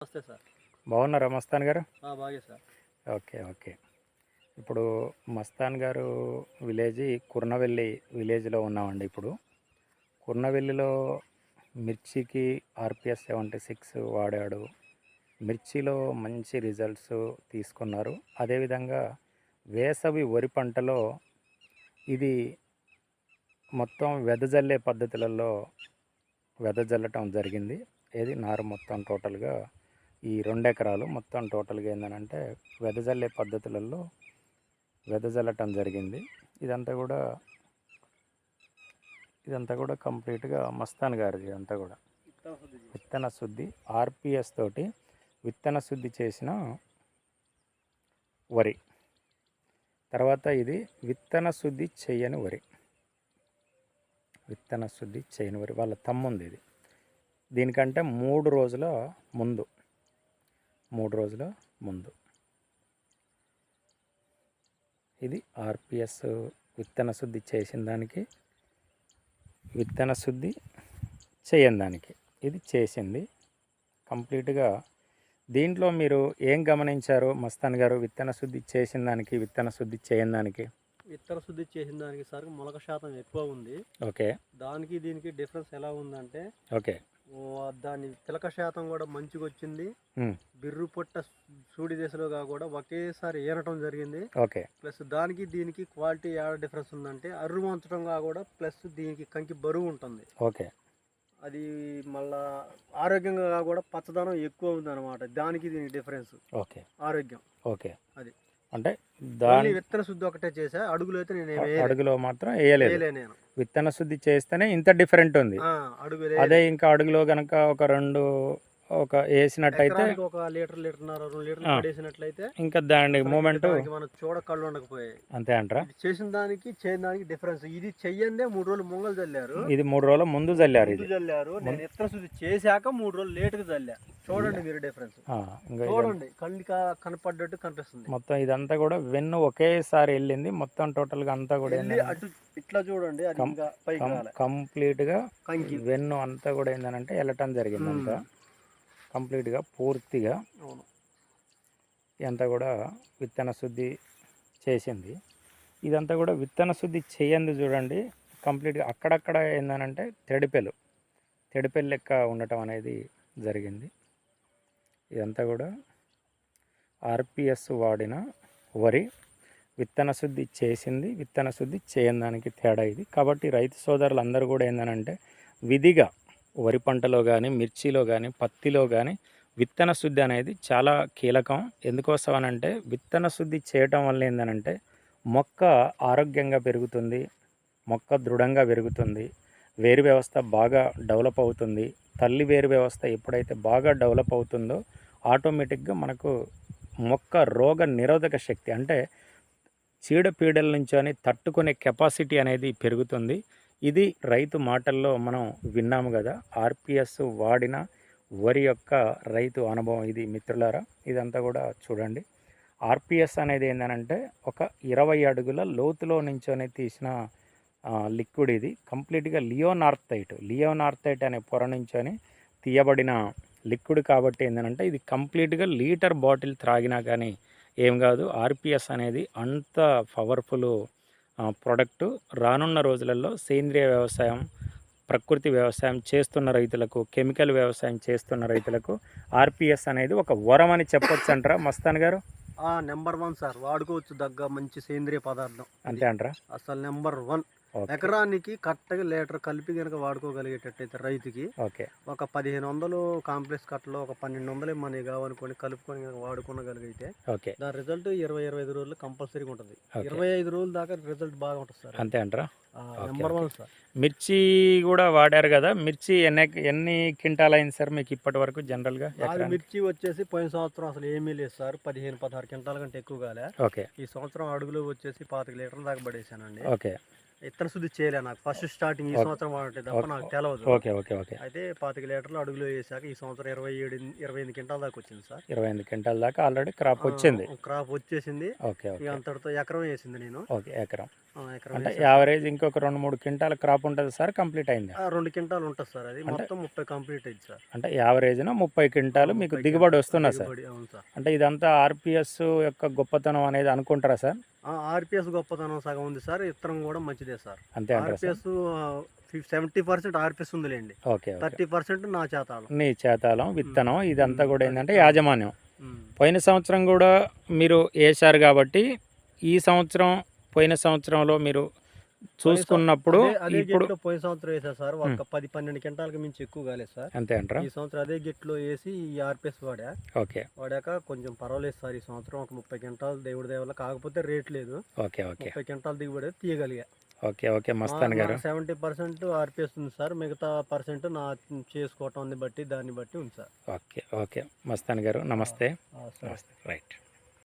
నమస్తే సార్. బాగున్నారా మస్తాన్ గారు? బాగే సార్. Okay okay. ఇప్పుడు మస్తాన్ గారు విలేజ్ కుర్నవెల్లి విలేజ్లో ఉన్నామండి ఇప్పుడు. కుర్నవెల్లిలో మిర్చికి ఆర్పిఎస్ సెవెంటీ సిక్స్ వాడాడు. మిర్చిలో మంచి రిజల్ట్స్ తీసుకున్నారు. అదేవిధంగా వేసవి వరి పంటలో ఇది మొత్తం వెదజల్లే పద్ధతులలో వెదజల్లటం జరిగింది. ఏది? నారు మొత్తం టోటల్గా ఈ రెండు ఎకరాలు మొత్తం టోటల్గా ఏంటంటే వెదజల్లే పద్ధతులలో వెదజల్లటం జరిగింది. ఇదంతా కూడా ఇదంతా కూడా కంప్లీట్గా మస్తాన్ గారిది ఇదంతా కూడా. విత్తన శుద్ధి ఆర్పిఎస్ తోటి విత్తన శుద్ధి చేసిన వరి. తర్వాత ఇది విత్తన శుద్ధి చేయని వరి. విత్తన శుద్ధి చేయని వరి. వాళ్ళ తమ్ముంది ఇది. దీనికంటే మూడు రోజుల ముందు మూడు రోజుల ముందు. ఇది ఆర్పిఎస్ విత్తన శుద్ధి చేసిన దానికి విత్తన శుద్ధి చేయని దానికి. ఇది చేసింది. కంప్లీట్గా దీంట్లో మీరు ఏం గమనించారు? మస్తాన్ గారు విత్తన శుద్ధి చేసిన దానికి విత్తన శుద్ధి చేయని దానికి? విత్తన శుద్ధి చేసిన దానికి సార్ మొలక శాతం ఎక్కువ ఉంది. ఓకే. దానికి దీనికి డిఫరెన్స్ ఎలా ఉందంటే ఓకే. దాని పిలక శాతం కూడా మంచిగా వచ్చింది. బిర్రు పొట్ట సూడి దశలోగా కూడా ఒకేసారి ఏనటం జరిగింది. ఓకే. ప్లస్ దానికి దీనికి క్వాలిటీ ఏడ డిఫరెన్స్ ఉందంటే అర్రు వంచడంగా కూడా ప్లస్ దీనికి కంకి బరువు ఉంటుంది. ఓకే. అది మళ్ళా ఆరోగ్యంగా కూడా పచ్చదనం ఎక్కువ ఉంది అనమాట దానికి దీనికి డిఫరెన్స్. ఓకే. ఆరోగ్యం. ఓకే. అది. అంటే దాని విత్తన శుద్ధి ఒకటే చేసా అడుగులు అయితే నేను. అడుగులో మాత్రం వేయలేదు. నేను. విత్తన శుద్ధి చేస్తేనే ఇంత డిఫరెంట్ ఉంది. అదే ఇంకా అడుగులో గనక ఒక రెండు ఒక వేసినట్టయితే ఒక లీటర్ లీటర్న్నర రెండు లీటర్లు. పడేసినట్లయితే ఇంకా దాని మూమెంట్ మనం చూడ కళ్ళు ఉండకపోయాయి అంతే అంటారా? చేసిన దానికి చేయని దానికి డిఫరెన్స్ ఇది చెయ్యందే మూడు రోజులు ముంగలు చల్లారు ఇది మూడు రోజుల ముందు చల్లారు ఇది. చల్లారు నేను ఇత్తన శుద్ధి చేశాక మూడు రోజులు లేటుగా చల్లా చూడండి మీరు డిఫరెన్స్ చూడండి కళ్ళకి కనపడ్డట్టు కనిపిస్తుంది. మొత్తం ఇదంతా కూడా వెన్ను ఒకేసారి వెళ్ళింది. మొత్తం టోటల్గా అంతా కూడా అటు ఇట్లా చూడండి అది కం- ఇంకా పైకి రాలే. కంప్లీట్గా కంకి. వెన్ను అంతా కూడా ఏంటంటే వెళ్ళటం జరిగింది అంతా కంప్లీట్గా పూర్తిగా అవును. ఇదంతా కూడా విత్తన శుద్ధి చేసింది. ఇదంతా కూడా విత్తన శుద్ధి చేయంది చూడండి. కంప్లీట్గా అక్కడక్కడ ఏందనంటే తెడిపెలు. తెడిపెలు లెక్క ఉండటం అనేది జరిగింది. ఇదంతా కూడా ఆర్పిఎస్ వాడిన వరి. విత్తన శుద్ధి చేసింది విత్తన శుద్ధి చేయని దానికి తేడా ఇది. కాబట్టి రైతు సోదరులు అందరూ కూడా ఏంటంటే విధిగా వరి పంటలో కానీ మిర్చిలో కానీ పత్తిలో కానీ విత్తన శుద్ధి అనేది చాలా కీలకం. ఎందుకోసం అనంటే విత్తన శుద్ధి చేయటం వల్ల ఏంటంటే మొక్క ఆరోగ్యంగా పెరుగుతుంది మొక్క దృఢంగా పెరుగుతుంది వేరు వ్యవస్థ బాగా డెవలప్ అవుతుంది. తల్లి వేరు వ్యవస్థ ఎప్పుడైతే బాగా డెవలప్ అవుతుందో ఆటోమేటిక్గా మనకు మొక్క రోగ నిరోధక శక్తి అంటే చీడపీడల నుంచి అని తట్టుకునే కెపాసిటీ అనేది పెరుగుతుంది. ఇది రైతు మాటల్లో మనం విన్నాము కదా ఆర్పిఎస్ వాడిన వరి యొక్క రైతు అనుభవం ఇది మిత్రులారా ఇదంతా కూడా చూడండి. ఆర్పిఎస్ అనేది ఏంటంటే ఒక ఇరవై అడుగుల లోతులో నుంచొని తీసిన లిక్విడ్ ఇది. కంప్లీట్గా లియోనార్థైట్ లియోనార్థైట్ అనే పొర నుంచొని తీయబడిన లిక్విడ్ కాబట్టి ఏంటంటే ఇది కంప్లీట్గా లీటర్ బాటిల్ త్రాగినా కానీ ఏం కాదు. ఆర్పిఎస్ అనేది అంత పవర్ఫుల్ ప్రోడక్ట్. రానున్న రోజులలో సేంద్రియ వ్యవసాయం ప్రకృతి వ్యవసాయం చేస్తున్న రైతులకు కెమికల్ వ్యవసాయం చేస్తున్న రైతులకు ఆర్పిఎస్ అనేది ఒక వరం అని చెప్పొచ్చు అంటారా మస్తాన్ గారు? ఆ నెంబర్ వన్ సార్. వాడుకోవచ్చు దగ్గ మంచి సేంద్రియ పదార్థం. అంతే అంటారా? అసలు నెంబర్ వన్. ఎకరానికి కరెక్ట్గా లీటర్ కలిపి కనుక వాడుకోగలిగేటట్టయితే రైతుకి ఓకే. ఒక పదిహేను వందలు కాంప్లెక్స్ కట్టలో ఒక పన్నెండు వందలు మనకి కావనుకొని కలుపుకొని కనుక వాడుకోగలిగితే ఓకే. దాని రిజల్ట్ ఇరవై ఇరవై ఐదు రోజులు కంపల్సరీగా ఉంటుంది. ఇరవై ఐదు రోజుల దాకా రిజల్ట్ బాగా ఉంటుంది సార్. అంతే అంటారా? నెంబర్. One sir. మిర్చి కూడా వాడారు కదా మిర్చి ఎన్ని ఎన్ని క్వింటాల్ అయింది సార్ మీకు ఇప్పటి వరకు జనరల్గా మిర్చి వచ్చేసి పోయిన సంవత్సరం అసలు ఏమీ లేదు సార్ పదిహేను పదహారు క్వింటాల కంటే ఎక్కువ కాలే. ఓకే. ఈ సంవత్సరం అడుగులు వచ్చేసి పాతిక లీటర్ల దాకా పడేసానండి. ఓకే. ఇత్తన శుద్ధి చేయలే నాకు. ఫస్ట్ స్టార్టింగ్ ఈ. సంవత్సరం వాడంటే తప్ప. నాకు తెలవదు. Okay okay okay. అయితే పాతిక లీటర్లు అడుగులో వేసాక ఈ సంవత్సరం ఇరవై ఏడు ఇరవై ఎనిమిది క్వింటాల దాకా వచ్చింది సార్. ఇరవై ఎనిమిది క్వింటాల దాకా ఆల్రెడీ క్రాప్ వచ్చింది. క్రాప్ వచ్చేసింది. ఓకే అంతటితో ఎకరం వేసింది నేను. ఓకే ఎకరం. అంటే యావరేజ్ ఇంకొక రెండు మూడు క్వింటాల క్రాప్ ఉంటుంది సార్ కంప్లీట్ అయింది? రెండు క్వింటాలు ఉంటుంది సార్ అది. మొత్తం ముప్పై కంప్లీట్ అయింది సార్. అంటే యావరేజ్న ముప్పై క్వింటాలు మీకు దిగుబడి క్వింటాలు వస్తున్నది సార్? దిగుబడి, అవును సార్. అంటే ఇదంతా ఆర్పిఎస్ యొక్క గొప్పతనం అనేది అనుకుంటారా సార్? ఆర్పిఎస్ గొప్పతనం సగం ఉంది సార్. ఇత్తనం కూడా మంచిదే సార్. అంతే ఆర్పిఎస్ సెవెంటీ పర్సెంట్ ఆర్పిఎస్ ఉందిలేండి. Okay okay. థర్టీ పర్సెంట్ నా చేతాలు. నీ చేతాలం విత్తనం ఇదంతా. కూడా ఏంటంటే యాజమాన్యం. పోయిన సంవత్సరం కూడా మీరు వేశారు కాబట్టి ఈ సంవత్సరం పోయిన సంవత్సరంలో మీరు చూసుకున్నప్పుడు ఇప్పుడు గెట్లో పోయిన సంవత్సరం వేసారు సార్ ఒక పది పన్నెండు క్వింటాలకి మించి ఎక్కువ కాలేదు సార్. అంతే అంటారా? ఈ సంవత్సరం అదే గెట్లో వేసి ఈ ఆర్పిఎస్ వాడా. ఓకే. వాడాక కొంచెం పర్వాలేదు సార్ ఈ సంవత్సరం ఒక ముప్పై క్వింటాలు దేవుడి దేవల్ల కాకపోతే రేట్ లేదు. Okay okay. ముప్పై క్వింటాలు దిగుబడి తీయగలిగా. ఓకే ఓకే మస్తాన్ గారు. సెవెంటీ పర్సెంట్ ఆర్పిఎస్ ఉంది సార్ మిగతా పర్సెంట్ నా చేసుకోవటం బట్టి దాన్ని బట్టి ఉంది సార్. Okay okay. మస్తాన్ గారు నమస్తే. నమస్తే. రైట్.